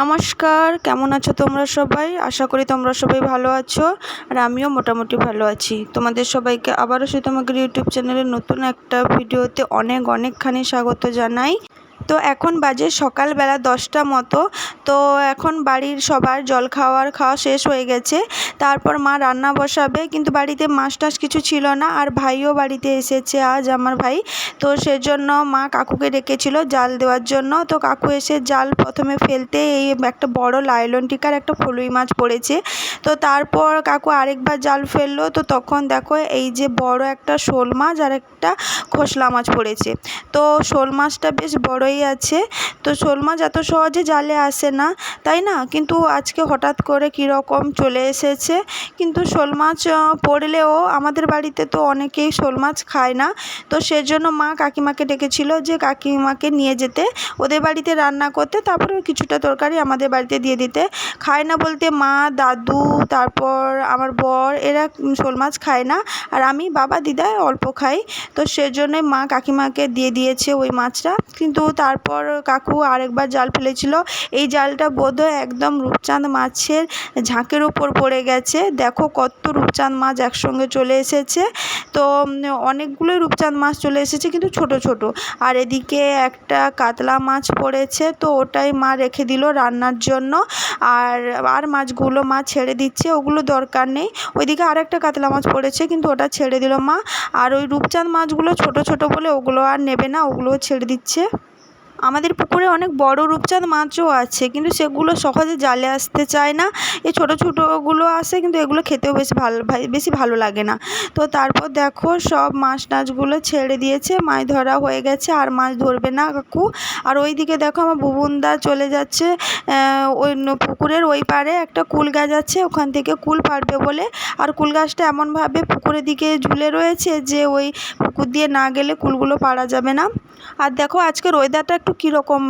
নমস্কার, কেমন আছো তোমরা সবাই? আশা করি তোমরা সবাই ভালো আছো আর আমিও মোটামুটি ভালো আছি। তোমাদের সবাইকে আবারও সে তোমাদের ইউটিউব চ্যানেলের নতুন একটা ভিডিওতে অনেক অনেকখানি স্বাগত জানাই। তো এখন বাজে সকালবেলা দশটা মতো। তো এখন বাড়ির সবার জল খাওয়ার খাওয়া শেষ হয়ে গেছে। তারপর মা রান্না বসাবে, কিন্তু বাড়িতে মাছ টাছ কিছু ছিল না আর ভাইও বাড়িতে এসেছে আজ আমার ভাই। তো সেজন্য মা কাকুকে ডেকেছিল জাল দেওয়ার জন্য। তো কাকু এসে জাল প্রথমে ফেলতে এই একটা বড় লাইলন টিকার একটা ফলুই মাছ পড়েছে। তো তারপর কাকু আরেকবার জাল ফেলল। তো তখন দেখো এই যে বড় একটা শোল মাছ আর একটা খোসলা মাছ পড়েছে। তো শোল মাছটা বেশ বড়ই আছে। তো শোল মাছ এত সহজে জালে আসে না, তাই না? কিন্তু আজকে হঠাৎ করে কীরকম চলে এসেছে। কিন্তু শোল মাছ পড়লেও আমাদের বাড়িতে তো অনেকেই শোল মাছ খায় না। তো সেজন্য মা কাকিমাকে ডেকেছিল যে কাকিমাকে নিয়ে যেতে, ওদের বাড়িতে রান্না করতে তারপরে কিছুটা তরকারি আমাদের বাড়িতে দিয়ে দিতে। খায় না বলতে মা, দাদু, তারপর আমার বর, এরা শোল মাছ খায় না। আর আমি, বাবা, দিদা অল্প খাই। তো সেজন্যই মা কাকিমাকে দিয়ে দিয়েছে ওই মাছটা। কিন্তু তারপর কাকু আরেকবার জাল ফেলেছিল। এই জালটা বোধহয় একদম রূপচাঁদ মাছের ঝাঁকের ওপর পড়ে গেছে। দেখো কত রূপচাঁদ মাছ একসঙ্গে চলে এসেছে। তো অনেকগুলোই রূপচাঁদ মাছ চলে এসেছে কিন্তু ছোট ছোট। আর এদিকে একটা কাতলা মাছ পড়েছে, তো ওটাই মা রেখে দিল রান্নার জন্য। আর আর মাছগুলো মা ছেড়ে দিচ্ছে, ওগুলো দরকার নেই। ওইদিকে আর একটা কাতলা মাছ পড়েছে, কিন্তু ওটা ছেড়ে দিল মা। আর ওই রূপচাঁদ মাছগুলো ছোট ছোট বলে ওগুলো আর নেবে না, ওগুলোও ছেড়ে দিচ্ছে। আমাদের পুকুরে অনেক বড় রূপচাঁদ মাছও আছে, কিন্তু সেগুলো সহজে জালে আসতে চায় না। এই ছোটো ছোটোগুলো আসে কিন্তু এগুলো খেতেও বেশ ভালো বেশি ভালো লাগে না। তো তারপর দেখো, সব মাছ টাছগুলো ছেড়ে দিয়েছে, মাছ ধরা হয়ে গেছে, আর মাছ ধরবে না কাকু। আর ওই দিকে দেখো আমার বুবুনদা চলে যাচ্ছে ওই পুকুরের ওই পারে একটা কুল গাছ আছে, ওখান থেকে কুল পারবে বলে। আর কুল গাছটা এমনভাবে পুকুরের দিকে ঝুলে রয়েছে যে ওই পুকুর দিয়ে না গেলে কুলগুলো পাড়া যাবে না। আর দেখো আজকের ওয়েদারটা একটু কীরকম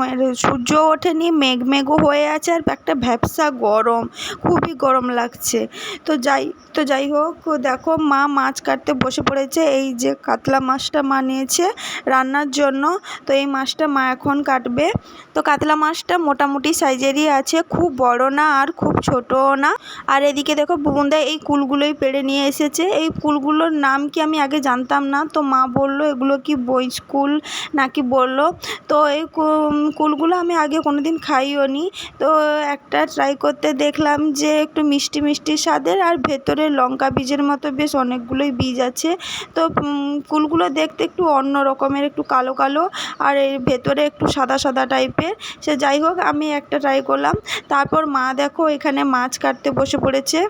সূর্য ওঠেনি, মেঘ মেঘও হয়ে আছে আর একটা ভ্যাপসা গরম, খুবই গরম লাগছে। তো যাই তো যাই হোক, দেখো মা মাছ কাটতে বসে পড়েছে, এই যে কাতলা মাছটা মা নিয়েছে রান্নার জন্য, তো এই মাছটা মা এখন কাটবে। তো কাতলা মাছটা মোটামুটি সাইজেরই আছে, খুব বড় না আর খুব ছোটও না। আর এদিকে দেখো বুবুনদা এই কুলগুলোই পেড়ে নিয়ে এসেছে। এই কুলগুলোর নাম কি আমি আগে জানতাম না, তো মা বলল এগুলো কি বইচ কুল নাকি বলল? তো এই কুলগুলো আমি আগে কোনো দিন খাইও নি। তো একটা ট্রাই করতে দেখলাম যে একটু মিষ্টি মিষ্টি স্বাদের আর ভেতরে লঙ্কা বীজের মতো বেশ অনেকগুলোই বীজ আছে। তো কুলগুলো দেখতে একটু অন্য রকমের, একটু কালো কালো আর এর ভেতরে একটু সাদা সাদা টাইপের। সে যাই হোক, আমি একটা ট্রাই করলাম। তারপর মা দেখো এখানে মাছ কাটতে বসে পড়েছে।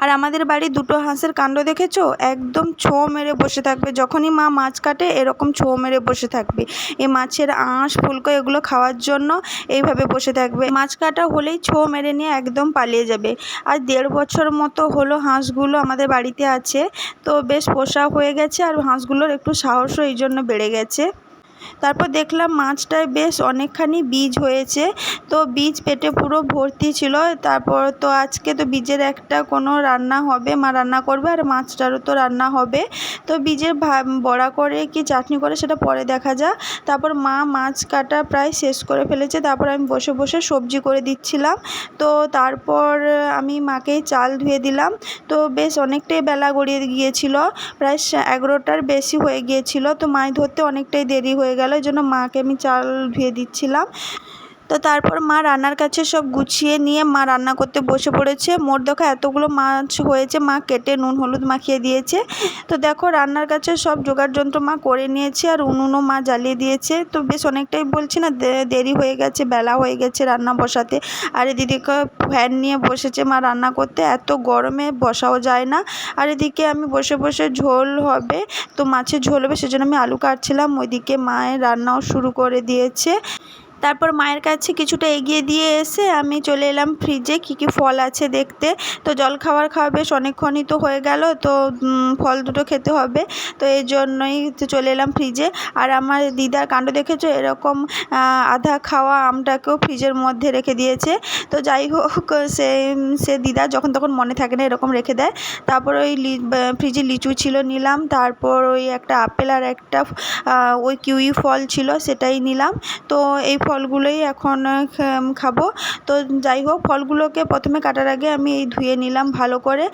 আর আমাদের বাড়ি দুটো হাঁসের কাণ্ড দেখেছ? একদম ছো মেরে বসে থাকবে। যখনই মা মাছ কাটে, এরকম ছো মেরে বসে থাকবে। এই মাছের আঁশ ফুলকো এগুলো খাওয়ার জন্য এইভাবে বসে থাকবে। মাছ কাটা হলেই ছো মেরে নিয়ে একদম পালিয়ে যাবে। আর দেড় বছর মতো হলো হাঁসগুলো আমাদের বাড়িতে আছে, তো বেশ পোষা হয়ে গেছে আর হাঁসগুলোর একটু সাহসও এই জন্য বেড়ে গেছে। তারপর দেখলাম মাছটায় বেশ অনেকখানি বীজ হয়েছে। তো বীজ পেটে পুরো ভর্তি ছিল। তারপর তো আজকে তো বীজের একটা কোনো রান্না হবে, মা রান্না করবে আর মাছটারও তো রান্না হবে। তো বীজের বড়া করে কি চাটনি করে সেটা পরে দেখা যাক। তারপর মা মাছ কাটা প্রায় শেষ করে ফেলেছে। তারপর আমি বসে বসে সবজি করে দিচ্ছিলাম। তো তারপর আমি মাকেই চাল ধুয়ে দিলাম। তো বেশ অনেকটাই বেলা গড়িয়ে গিয়েছিল। প্রায় এগারোটার বেশি হয়ে গিয়েছিল। তো মাছ ধরতে অনেকটাই দেরি হয়ে গেল। এই জন্য মাকে আমি চাল ধুয়ে দিচ্ছিলাম। তো তারপর মা রান্নার কাছে সব গুছিয়ে নিয়ে মা রান্না করতে বসে পড়েছে। মোট দেখো এতগুলো মাছ হয়েছে, মা কেটে নুন, হলুদ মাখিয়ে দিয়েছে। তো দেখো রান্নার কাছে সব জোগাড় যন্ত্র মা করে নিয়েছে আর উনুনও মা জ্বালিয়ে দিয়েছে। তো বেশ অনেকটাই বলছি না দেরি হয়ে গেছে, বেলা হয়ে গেছে রান্না বসাতে। আর এদিকে ফ্যান নিয়ে বসেছে মা রান্না করতে। এত গরমে বসাও যায় না। আর এদিকে আমি বসে বসে ঝোল হবে, তো মাছের ঝোল হবে, সেজন্য আমি আলু কাটছিলাম। ওইদিকে মায়ের রান্নাও শুরু করে দিয়েছে। তারপর মায়ের কাছে কিছুটা এগিয়ে দিয়ে এসে আমি চলে এলাম ফ্রিজে কী কী ফল আছে দেখতে। তো জলখাবার খাওয়া বেশ অনেকক্ষণই তো হয়ে গেল, তো ফল দুটো খেতে হবে। তো এই জন্যই চলে এলাম ফ্রিজে আর আমার দিদার কাণ্ড দেখেছ? এরকম আধা খাওয়া আমটাকেও ফ্রিজের মধ্যে রেখে দিয়েছে। তো যাই হোক, সে সে দিদা যখন তখন মনে থাকে না এরকম রেখে দেয়। তারপর ওই ফ্রিজে লিচু ছিল নিলাম। তারপর ওই একটা আপেল আর একটা ওই কিউই ফল ছিল, সেটাই নিলাম। তো এই ফলগুলোই এখন খাব। তো যাই হোক, ফলগুলোকে প্রথমে কাটার আগে আমি এই ধুয়ে নিলাম ভালো করে।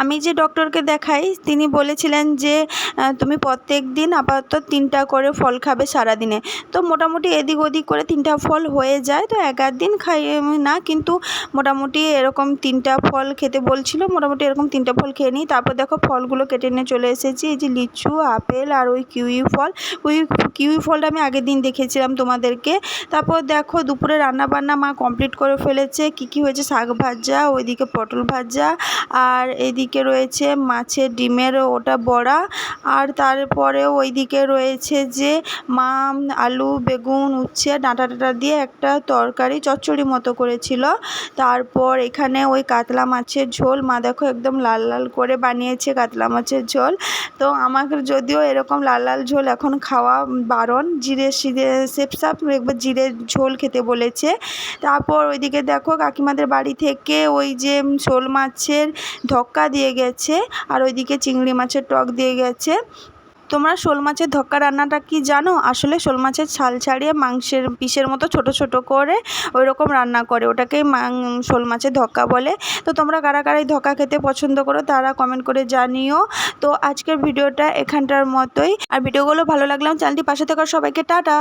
আমি যে ডক্টরকে দেখাই, তিনি বলেছিলেন যে তুমি প্রত্যেক দিন আপাতত তিনটা করে ফল খাবে সারাদিনে। তো মোটামুটি এদিক ওদিক করে তিনটা ফল হয়ে যায়, তো এক দিন খাই না, কিন্তু মোটামুটি এরকম তিনটা ফল খেতে বলছিল, মোটামুটি এরকম তিনটা ফল খেয়ে নিই। তারপর দেখো, ফলগুলো কেটে নিয়ে চলে এসেছি, এই যে লিচু, আপেল আর ওই কিউই ফল। ওই কিউই ফলটা আমি আগের দিন দেখেছিলাম তোমাদেরকে। তারপর দেখো দুপুরে রান্না বান্না মা কমপ্লিট করে ফেলেছে। কী কী হয়েছে? শাক ভাজা, ওইদিকে পটল ভাজা, আর এদিকে রয়েছে মাছের ডিমের ওটা বড়া, আর তারপরে ওইদিকে রয়েছে যে মা আলু, বেগুন, উচ্ছে ডাঁটা টাটা দিয়ে একটা তরকারি চচ্চড়ি মতো করেছিল। তারপর এখানে ওই কাতলা মাছের ঝোল, মা দেখো একদম লাল লাল করে বানিয়েছে কাতলা মাছের ঝোল। তো আমাকে যদিও এরকম লাল লাল ঝোল এখন খাওয়া বারণ, জিরে, সিরে সেপসাপ একবার জিরে ঝোল খেতে বলেছে। তারপর ওইদিকে দেখো কাকিমাদের বাড়ি থেকে ওই যে শোল মাছের ধক্কা দিয়ে গেছে আর ওইদিকে চিংড়ি মাছের টক দিয়ে গেছে। তোমরা শোল মাছের ধক্কা রান্নাটা কি জানো? আসলে শোল মাছের ছাল ছাড়িয়ে মাংসের পিসের মতো ছোট ছোট করে ওই রকম রান্না করে। ওটাকেই শোল মাছের ধক্কা বলে। তো তোমরা কারা কারা এই ধক্কা খেতে পছন্দ করো তারা কমেন্ট করে জানিও। তো আজকের ভিডিওটা এখানটার মতোই। আর ভিডিওগুলো ভালো লাগলাম চ্যানেলটি পাশে থাকা সবাইকে টাটা।